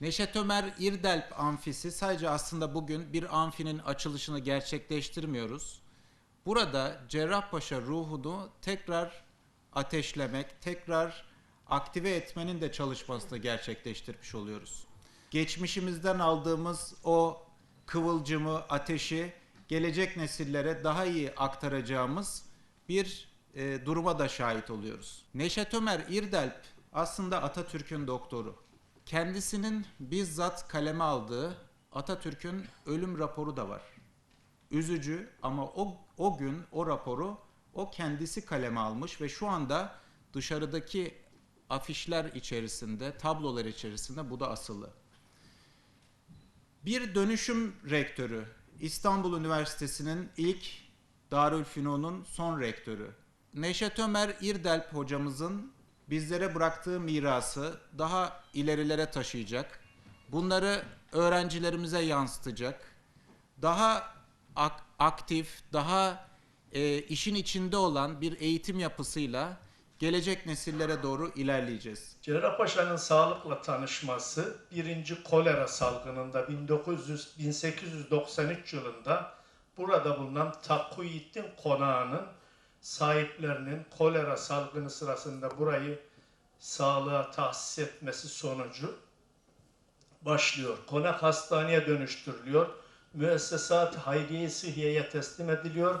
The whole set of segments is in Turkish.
Neşet Ömer İrdelp Amfisi sadece aslında bugün bir amfinin açılışını gerçekleştirmiyoruz. Burada Cerrahpaşa ruhunu tekrar ateşlemek, tekrar aktive etmenin de çalışmasını gerçekleştirmiş oluyoruz. Geçmişimizden aldığımız o kıvılcımı, ateşi gelecek nesillere daha iyi aktaracağımız bir e, duruma da şahit oluyoruz. Neşet Ömer İrdelp aslında Atatürk'ün doktoru. Kendisinin bizzat kaleme aldığı Atatürk'ün ölüm raporu da var. Üzücü ama o, o gün o raporu o kendisi kaleme almış ve şu anda dışarıdaki afişler içerisinde, tablolar içerisinde bu da asılı. Bir dönüşüm rektörü, İstanbul Üniversitesi'nin ilk Darülfünun'un son rektörü. Neşet Ömer İrdelp hocamızın bizlere bıraktığı mirası daha ilerilere taşıyacak. Bunları öğrencilerimize yansıtacak. Daha ak- aktif, daha e, işin içinde olan bir eğitim yapısıyla gelecek nesillere doğru ilerleyeceğiz. Cerrahpaşa'nın sağlıkla tanışması birinci kolera salgınında 1900, 1893 yılında burada bulunan Takuyittin Konağı'nın sahiplerinin kolera salgını sırasında burayı sağlığa tahsis etmesi sonucu başlıyor. Konak hastaneye dönüştürülüyor. Müessesat hayriye sıhhiyeye teslim ediliyor.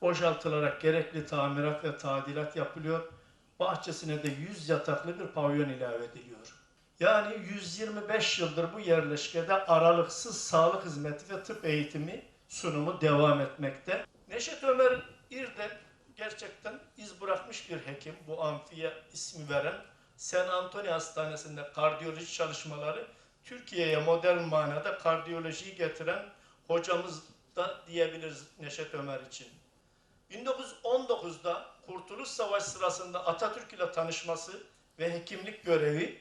Boşaltılarak gerekli tamirat ve tadilat yapılıyor. Bahçesine de 100 yataklı bir pavyon ilave ediliyor. Yani 125 yıldır bu yerleşkede aralıksız sağlık hizmeti ve tıp eğitimi sunumu devam etmekte. Neşet Ömer İrdel gerçekten iz bırakmış bir hekim. Bu amfiye ismi veren Sen Antony Hastanesi'nde kardiyoloji çalışmaları Türkiye'ye modern manada kardiyolojiyi getiren hocamız da diyebiliriz Neşet Ömer için. 1919'da Kurtuluş Savaşı sırasında Atatürk ile tanışması ve hekimlik görevi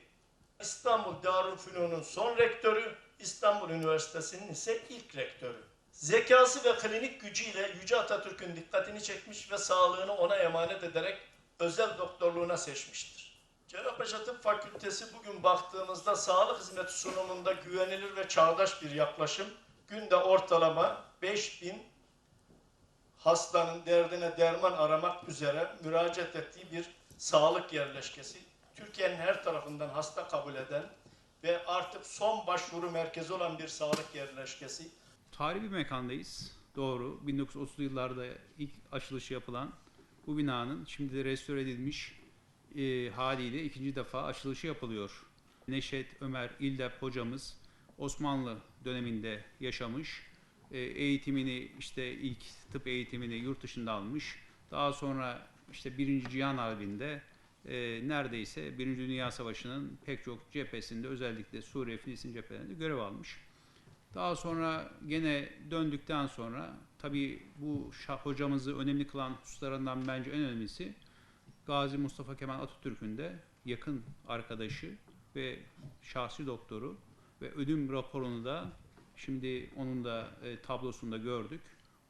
İstanbul Darülfünun'un son rektörü, İstanbul Üniversitesi'nin ise ilk rektörü. Zekası ve klinik gücüyle Yüce Atatürk'ün dikkatini çekmiş ve sağlığını ona emanet ederek özel doktorluğuna seçmiştir. Cerrahpaşa Tıp Fakültesi bugün baktığımızda sağlık hizmeti sunumunda güvenilir ve çağdaş bir yaklaşım. Günde ortalama 5000 hastanın derdine derman aramak üzere müracaat ettiği bir sağlık yerleşkesi. Türkiye'nin her tarafından hasta kabul eden ve artık son başvuru merkezi olan bir sağlık yerleşkesi. Tarihi bir mekandayız. Doğru. 1930'lu yıllarda ilk açılışı yapılan bu binanın şimdi de restore edilmiş e, haliyle ikinci defa açılışı yapılıyor. Neşet Ömer İldep hocamız Osmanlı döneminde yaşamış. E, eğitimini işte ilk tıp eğitimini yurt dışında almış. Daha sonra işte Birinci Cihan Harbi'nde e, neredeyse Birinci Dünya Savaşı'nın pek çok cephesinde özellikle Suriye, Filistin cephelerinde görev almış. Daha sonra gene döndükten sonra tabii bu şah hocamızı önemli kılan hususlarından bence en önemlisi Gazi Mustafa Kemal Atatürk'ün de yakın arkadaşı ve şahsi doktoru ve ölüm raporunu da şimdi onun da e, tablosunda gördük.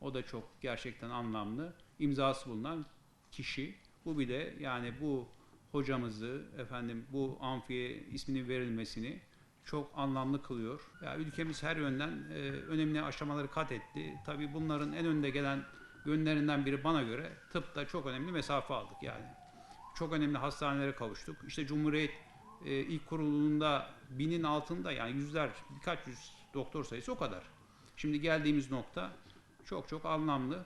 O da çok gerçekten anlamlı. İmzası bulunan kişi. Bu bir de yani bu hocamızı efendim bu amfiye isminin verilmesini çok anlamlı kılıyor. Ya ülkemiz her yönden e, önemli aşamaları kat etti. Tabii bunların en önde gelen yönlerinden biri bana göre tıpta çok önemli mesafe aldık yani. Çok önemli hastanelere kavuştuk. İşte Cumhuriyet e, ilk kurulunda binin altında yani yüzler birkaç yüz doktor sayısı o kadar. Şimdi geldiğimiz nokta çok çok anlamlı.